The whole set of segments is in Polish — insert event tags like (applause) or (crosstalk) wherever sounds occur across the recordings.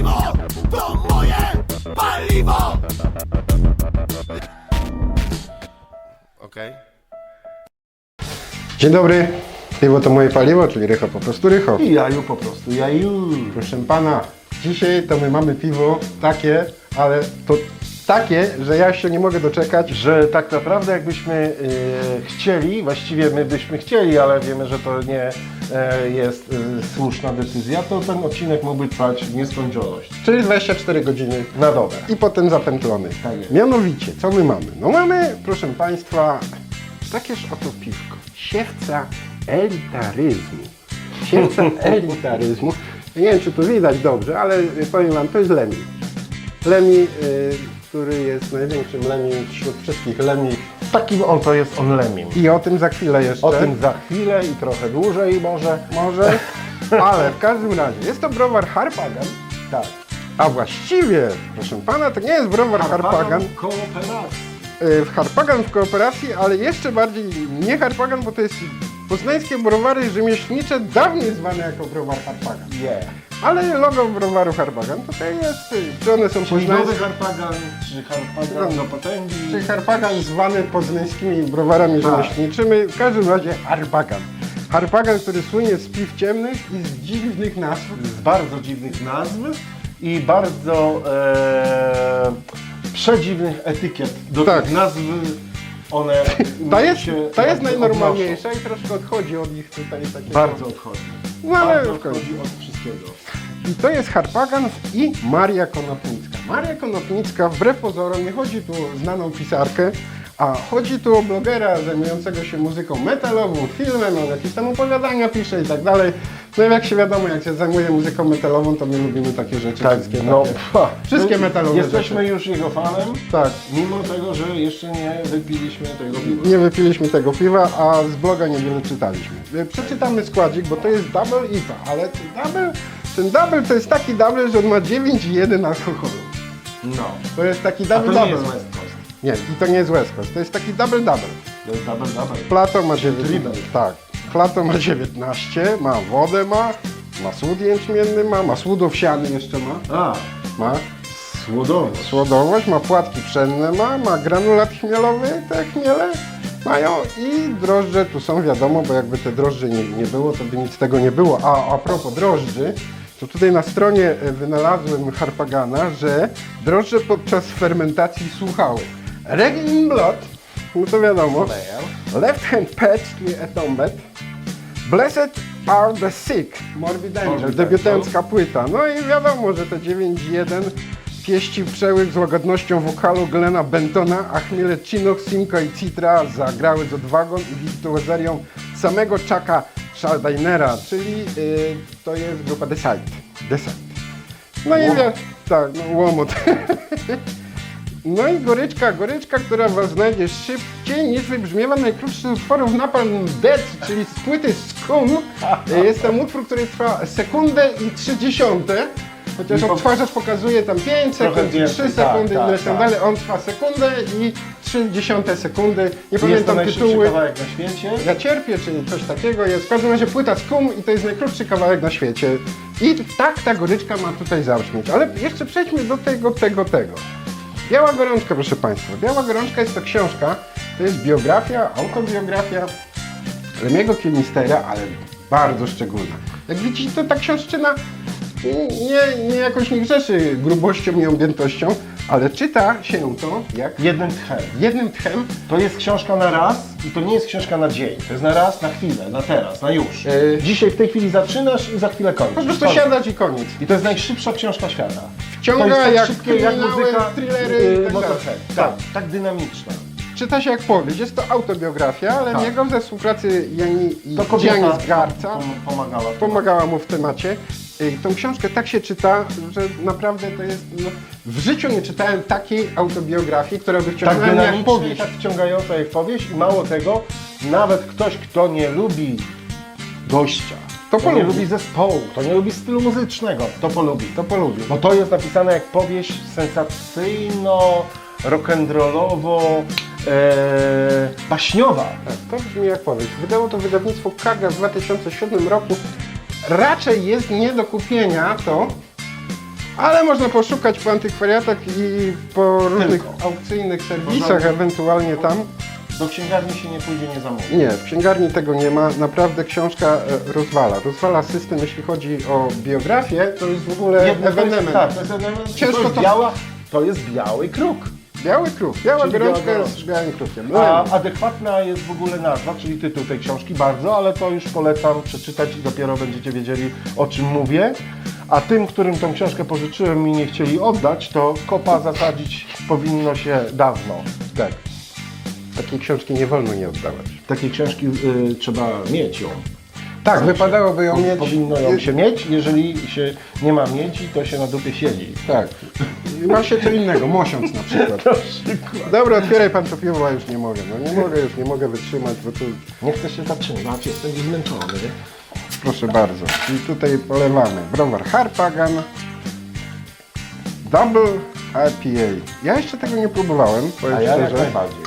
piwo to moje paliwo! Okej. Dzień dobry. Piwo to moje paliwo, czyli Rycho po prostu Rycho. I jaju po prostu, jaju. Proszę pana, dzisiaj to my mamy piwo takie, ale to takie, że ja się nie mogę doczekać. Że tak naprawdę jakbyśmy e, chcieli, właściwie my byśmy chcieli, ale wiemy, że to nie e, jest e, słuszna decyzja, to ten odcinek mógłby trwać w nieskończoność. Czyli 24 godziny Na dobę. i potem zapętlony. Tak jest. Mianowicie, co my mamy? No mamy, proszę Państwa, takież oto piwko. Siewca elitaryzmu. Siewca (laughs) elitaryzmu. Nie wiem, czy to widać dobrze, ale powiem Wam, to jest Lemi. Lemi, który jest największym Lemim wśród wszystkich Lemich. Takim on to jest on lemim. I o tym za chwilę jeszcze. O tym za chwilę i trochę dłużej może. Może, (laughs) ale w każdym razie jest to browar Harpagan. Tak. A właściwie, proszę Pana, to nie jest browar Harpagan. Kooperacji. y, w Harpagan w kooperacji, ale jeszcze bardziej nie Harpagan, bo to jest poznańskie browary rzemieślnicze, dawniej zwane jako browar Harpagan. Yeah. Ale logo browaru Harpagan tutaj jest, czy one są Czyli nowy poznańskie, harpagan, czy harpagan do potęgi. czy Harpagan zwany poznańskimi browarami rzemieślniczymi, w każdym razie Harpagan. Harpagan, który słynie z piw ciemnych i z dziwnych nazw. z bardzo dziwnych nazw i bardzo e, przedziwnych etykiet do Tak. tych nazw. One (laughs) Ta jest, się ta jest jakby najnormalniejsza i troszkę odchodzi od nich tutaj takie... odnoszą. Bardzo odchodzi. No ale bardzo w końcu. odchodzi od I to jest Harpagan i Maria Konopnicka. Maria Konopnicka, wbrew pozorom, nie chodzi tu o znaną pisarkę, a chodzi tu o blogera zajmującego się muzyką metalową, filmem, on jakieś tam opowiadania pisze i tak dalej. No i jak się wiadomo, jak się zajmuje muzyką metalową, to my lubimy takie rzeczy. wszystkie no, takie. Wszystkie metalowe Jesteśmy rzeczy. już jego fanem, Tak, mimo tego, że jeszcze nie wypiliśmy tego piwa. nie wypiliśmy tego piwa, a z bloga niewiele czytaliśmy. E, Przeczytamy składzik, bo to jest double IPA, ale ten double, ten double to jest taki double, że on ma 9,1 alkoholu. No. To jest taki A double to nie double. jest West Coast. Nie, i to nie jest West Coast, to jest taki double double. To jest double double. Plato ma 19. triple. Tak. Plato ma 19, ma wodę ma, ma słód jęczmienny ma, ma słód owsiany jeszcze ma. A, Ma słodowo. słodowość, ma płatki pszenne ma, ma granulat chmielowy, te chmiele mają i drożdże tu są wiadomo, bo jakby te drożdże nie, nie było, to by nic z tego nie było. A a propos drożdży, to tutaj na stronie e, wynalazłem Harpagana, że drożdże podczas fermentacji słuchały. Reggae in blood, no to wiadomo. Left hand patch, czyli etombet. Blessed are the sick. Morbid Angel, Morbid debiutancka płyta. No i wiadomo, że te 9.1 pieści przełyk z łagodnością wokalu Glena Bentona, a chmiele Chinook, Simcoe i Citra zagrały z odwagą i wirtuozerią samego Chucka Schaldeinera, czyli y, to jest grupa. The Sight. No i wie, tak, no łomot. (laughs) No i goryczka, goryczka, która was znajdzie szybciej niż wybrzmiewa najkrótszy z utworów Napalm Death, czyli z płyty Scum. (laughs) Jest tam utwór, który trwa sekundę i trzy dziesiąte. Chociaż odtwarzacz pokazuje tam 5 Trochę sekund, więcej, 3 tak, sekundy, tak, ileś tam tak. dalej. On trwa sekundę i 3 dziesiąte sekundy. Nie Jest to pamiętam najszybszy tytuły. kawałek na świecie. Ja cierpię, czy coś takiego jest. W każdym razie płyta Skum i to jest najkrótszy kawałek na świecie. I tak ta goryczka ma tutaj zabrzmieć. Ale jeszcze przejdźmy do tego, tego, tego. Biała gorączka, proszę Państwa. Biała gorączka jest to książka, to jest biografia, autobiografia Lemiego Kilmistera, ale bardzo szczególna. Jak widzicie, to ta książczyna nie, nie jakoś nie grzeszy grubością i objętością, ale czyta się to jak Jednym tchem. jednym tchem To jest książka na raz i to nie jest książka na dzień. To jest na raz, na chwilę, na teraz, na już. Yy. Dzisiaj w tej chwili zaczynasz i za chwilę kończysz. po prostu Koniec. siadać i koniec. I to jest najszybsza książka świata. Wciąga tak jak szybkie, jak muzyka, thrillery i yy, tak Motorhead. dalej. Tak, tak dynamiczna. Czyta się jak powieść. Jest to autobiografia, ale Tak. niego ze współpracy Jani i To kobieta Jani z Garca pom- pomagała. pomagała mu w temacie. Y, Tą książkę tak się czyta, że naprawdę to jest... No, w życiu nie czytałem takiej autobiografii, która by Tak wciągnęła mnie jak powieść. tak wciągająca jak powieść i mało tego, nawet ktoś, kto nie lubi gościa, To to nie polubi. lubi zespołu, to nie lubi stylu muzycznego, to polubi. To polubię. Bo to jest napisane jak powieść sensacyjno, rock'n'rollowo, e, baśniowa. Tak, to brzmi jak powieść. Wydało to wydawnictwo Kaga w 2007 roku. Raczej jest nie do kupienia to, Ale można poszukać po antykwariatach i po różnych Tylko. aukcyjnych serwisach, ewentualnie tam. Do księgarni się nie pójdzie, nie zamówi. Nie, w księgarni tego nie ma. Naprawdę książka e, rozwala. Rozwala system, jeśli chodzi o biografię, to jest w ogóle Jedno to jest, ewenement. tak, to jest ewenement. Ciężko to jest to- biała, to jest biały kruk. Biały kruk, biała Czyli gorączka jest z białym krukiem. A adekwatna jest w ogóle nazwa, czyli tytuł tej książki bardzo, ale to już polecam przeczytać i dopiero będziecie wiedzieli o czym mówię. A tym, którym tą książkę pożyczyłem i nie chcieli oddać, to kopa zasadzić powinno się dawno. tak. Takiej książki nie wolno nie oddawać. Takiej książki y, trzeba mieć ją. Tak, wypadałoby ją mieć. Powinno ją się mieć, jeżeli się nie ma miedzi, to się na dupie siedzi. Tak. I Ma się co innego, mosiąc na przykład. (laughs) Dobra, otwieraj pan to piwo, a już nie mogę. No nie mogę, już nie mogę wytrzymać, bo tu Nie chcę się zatrzymać, jestem już zmęczony. proszę bardzo. I tutaj polewamy browar Harpagan Double IPA. Ja jeszcze tego nie próbowałem, powiem A ja jak szczerze. najbardziej.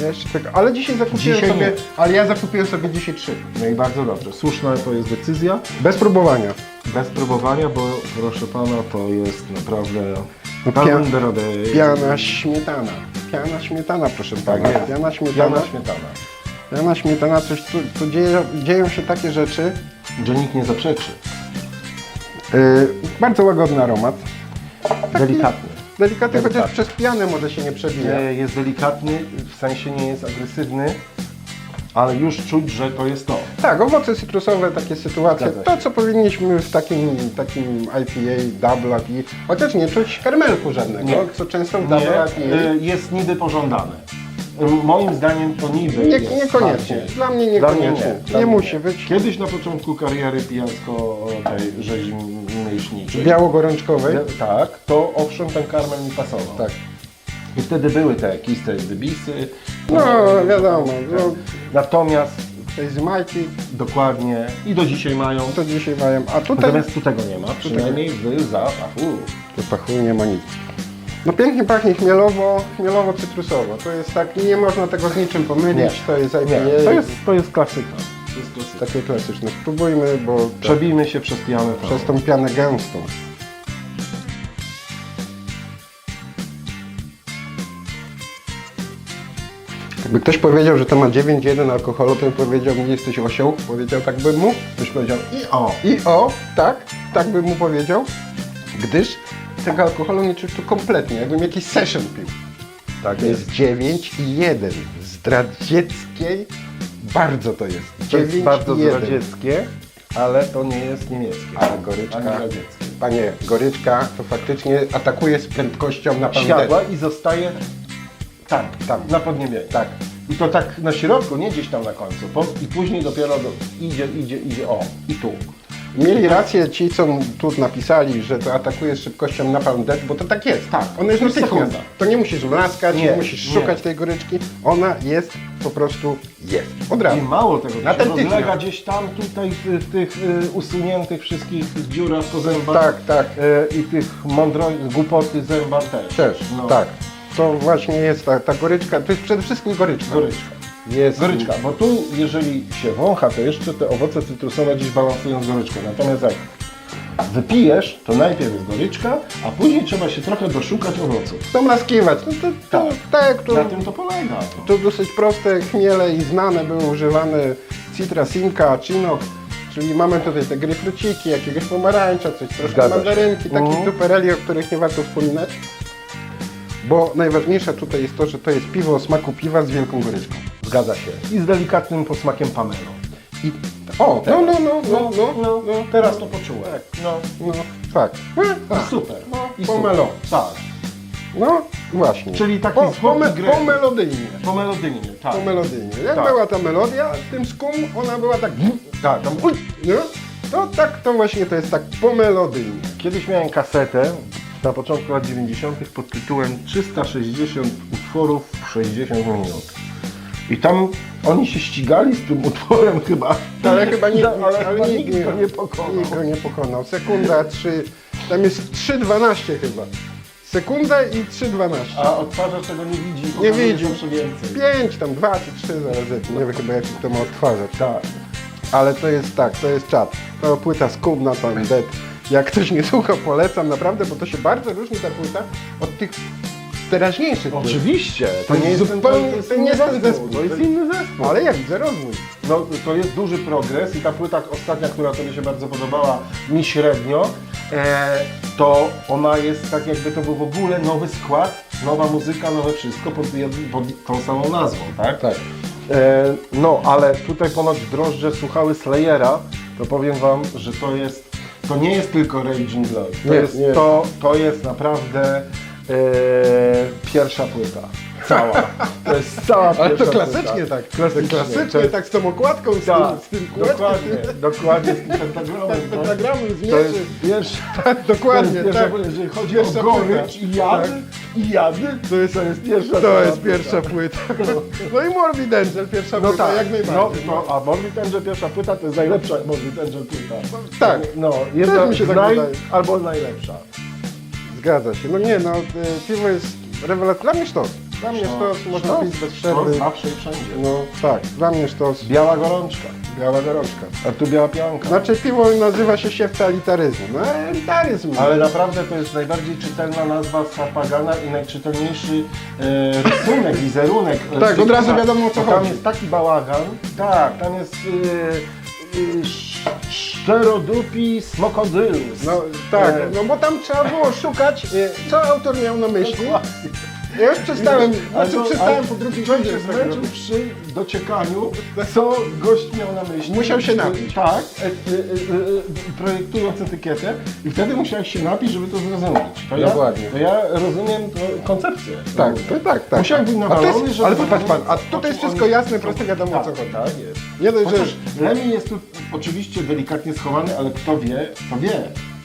Ja jeszcze tego, ale dzisiaj zakupiłem Dzisiaj sobie, nie. ale ja zakupiłem sobie dzisiaj trzy. No i bardzo dobrze. Słuszna to jest decyzja. Bez próbowania. Bez próbowania, bo proszę pana, to jest naprawdę pia-. Piana śmietana. Piana śmietana, proszę pana. jest. Piana śmietana. Jana śmietana. Piana śmietana, coś tu, tu dzieją, dzieją się takie rzeczy. Że nikt nie zaprzeczy. Yy, bardzo łagodny aromat. Delikatny. Delikatny, chociaż przez pianę może się nie przebija. Nie, jest delikatny, w sensie nie jest agresywny, ale już czuć, że to jest to. Tak, owoce cytrusowe, takie sytuacje. Zgadza się. To, co powinniśmy w takim, takim IPA, double IPA, chociaż nie czuć karmelku żadnego, Nie. co często w Nie, double IPA. y, jest niby pożądane. Y, Moim zdaniem to niby Nie, jest niekoniecznie. bardziej. Dla mnie Dla mnie niekoniecznie. nie. Dla Nie mnie musi być. Kiedyś na początku kariery pijansko tej rzezi mięśniczej. Biało-gorączkowej. Tak, to owszem ten karmel mi pasował. Tak. I wtedy były te kiste dybisy. No, wiadomo. No, Natomiast z Majki dokładnie i do dzisiaj mają. to dzisiaj mają. A tutaj Natomiast tu tego nie ma, przynajmniej w zapachu. tu pachu nie ma nic. No pięknie pachnie chmielowo, chmielowo-cytrusowo. To jest tak, nie można tego z niczym pomylić. Nie. To jest IPA. Nie, to jest, to jest klasyka. To jest klasyka. takie klasyczne. Spróbujmy, bo Przebijmy się przez pijanę przez tą pianę gęstą. Jakby ktoś powiedział, że to ma 9,1 alkoholu, to bym powiedział mi, jesteś osioł. Powiedział tak bym mu. Ktoś powiedział I o, i o, tak, tak bym mu powiedział. Gdyż tego alkoholu nie czuć tu kompletnie, jakbym jakiś session pił. tak To jest 9,1. Zdradzieckiej bardzo to jest. To jest 9,1. bardzo zdradzieckie, ale to nie jest niemieckie. Ale goryczka, Ani radzieckie. panie, goryczka to faktycznie atakuje z prędkością na Siadła i zostaje tam, Tam. na podniebieniu. Tak. I to tak na środku, nie gdzieś tam na końcu. Po, I później dopiero do, idzie, idzie, idzie, o, i tu. Mieli rację ci, co tu napisali, że to atakuje z szybkością na pound dead, bo to tak jest. Tak. Ona jest To jest natychmiast. sekunda. To nie musisz mlaskać, nie, Nie, musisz nie. szukać tej goryczki. Ona jest, po prostu jest. Od I razu. mało tego, to się Natychmiast. rozlega gdzieś tam, tutaj w, w tych y, usuniętych wszystkich dziurach po zębach. Tak, tak. Y, I tych mądro, głupoty zęba też. Też, No. tak. To właśnie jest ta, ta goryczka, to jest przede wszystkim goryczka. Goryczka. Jest. Goryczka, bo tu jeżeli się wącha, to jeszcze te owoce cytrusowe gdzieś balansują z goryczką. Natomiast jak wypijesz, to najpierw jest goryczka, a później trzeba się trochę doszukać owoców. Domlaskiwać. No to, to, Tak. tak, to, Na tym to polega. to dosyć proste chmiele i znane były używane Citra Simca, Chinook, czyli mamy tutaj te gryfruciki, jakiegoś pomarańcza, coś troszkę Zgadza się. mandarynki, takich Mhm. dupereli, o których nie warto wspominać. Bo najważniejsze tutaj jest to, że to jest piwo o smaku piwa z wielką goryczką. Zgadza się. I z delikatnym posmakiem pamelo. I o, no, no, no, no, no, no, no, teraz to poczułem. No, no, tak. No, tak. I super. No, I pomelo. Tak. No, właśnie. Czyli taki po, po, gry. po melodyjnie. Po melodynie, tak. Po melodynie. Jak Tak. była ta melodia, w tym skum ona była tak, Tak, tam, nie? To tak, to właśnie to jest tak po melodynie. Kiedyś miałem kasetę na początku lat 90. pod tytułem 360 utworów w 60 minut. I tam oni się ścigali z tym utworem (laughs) chyba. Ale chyba nikt, No, ale ale chyba nikt, nikt go nie pokonał. Nikt go nie pokonał. Sekunda, trzy, tam jest 3,12 chyba. Sekunda i 3,12. A odtwarzacz tego nie widzi. Nie widzi. więcej. 5, tam 2 czy 3 zależy, nie wiem chyba jak to ma odtwarzać. Tak. Ale to jest tak, to jest czat. To płyta Scum na Pan Dead. Jak ktoś nie słucha, polecam naprawdę, bo to się bardzo różni ta płyta od tych teraźniejszych płyt. Oczywiście, to nie jest zupełnie- ten, to jest nie ten zespół. To jest inny zespół. Ale ja widzę rozwój. No, to jest duży progres i ta płyta ostatnia, która Tobie się bardzo podobała, mi średnio, e, to ona jest tak jakby to był w ogóle nowy skład, nowa muzyka, nowe wszystko pod, pod tą samą nazwą, tak? Tak. E, no, ale tutaj ponoć drożdże słuchały Slayera, to powiem Wam, że to jest, to nie jest tylko Raging Blood, to, Nie, jest, nie. To, to jest naprawdę e, pierwsza płyta. Cała. To jest cała Ale to pierwsza klasycznie płyta. tak. Klasycznie, klasycznie tak z tą okładką, z, tym, z tym kółeczkiem, dokładnie, tym dokładnie z tym pentagramem. tak? pentagramem, z To jest mieczy. pierwsza, Tak, dokładnie, jest pierwsza, tak. jeżeli chodzi Pierwsza o gorycz płyta. i jad, Tak. i jady, to jest, to jest pierwsza To jest płyta. pierwsza płyta. No i Morbid Angel, pierwsza No płyta, tak, jak no, najbardziej. to, a Morbid Angel pierwsza płyta to jest najlepsza Morbid Angel płyta. Tak. No, jedna mi się z tak naj, wydaje. albo najlepsza. Zgadza się. No nie, no y, piwo jest rewelacyjne. Dla mnie sztos. Dla mnie sztos, można pić bez przerwy. zawsze i wszędzie. No tak, dla mnie sztos. Biała gorączka, Biała gorączka. a tu biała pianka. Znaczy piwo nazywa się siewca elitaryzmu. No elitaryzm. Ale naprawdę to jest najbardziej czytelna nazwa z Harpagana i najczytelniejszy e, rysunek, wizerunek. e, Tak, od razu wiadomo, o co Tam chodzi. jest taki bałagan. Tak, tam jest e, e, sz- szczerodupi smokodylus. No tak, E, no bo tam trzeba było szukać, co autor miał na myśli. Ja już przestałem, znaczy przestałem po drugiej Człowiek się zmęczył robić. przy dociekaniu, co gość miał na myśli. Musiał się napić. Tak, e, e, e, e, projektując etykietę i wtedy musiałeś się napić, żeby to zrozumieć. To ja, Dokładnie. To ja rozumiem to koncepcję. Tak, to tak, tak. Musiałem być A to nawalony, jest, żeby Ale popatrz pan, a tutaj jest wszystko jasne, proste, wiadomo o co Tak, chodzi. tak jest. Nie dość, Chociaż że Lemmy jest tu oczywiście delikatnie schowany, ale kto wie, to wie.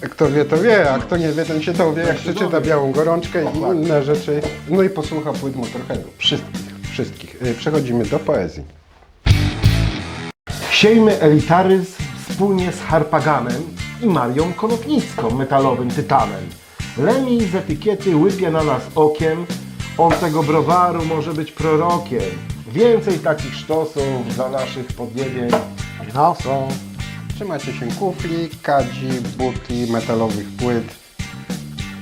Kto wie, to wie, a kto nie wie, ten się dowie, jak przeczyta. Białą Gorączkę i inne rzeczy. No i posłucha płyt Motorheadów. Wszystkich. Wszystkich. Y, Przechodzimy do poezji. Siejmy elitaryzm wspólnie z Harpaganem i Marią Konopnicką, metalowym tytanem. Lemi z etykiety łypie na nas okiem, on tego browaru może być prorokiem. Więcej takich sztosów dla naszych podniebień są. Trzymajcie się kufli, kadzi, butli, metalowych płyt.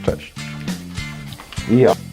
Cześć. Ja.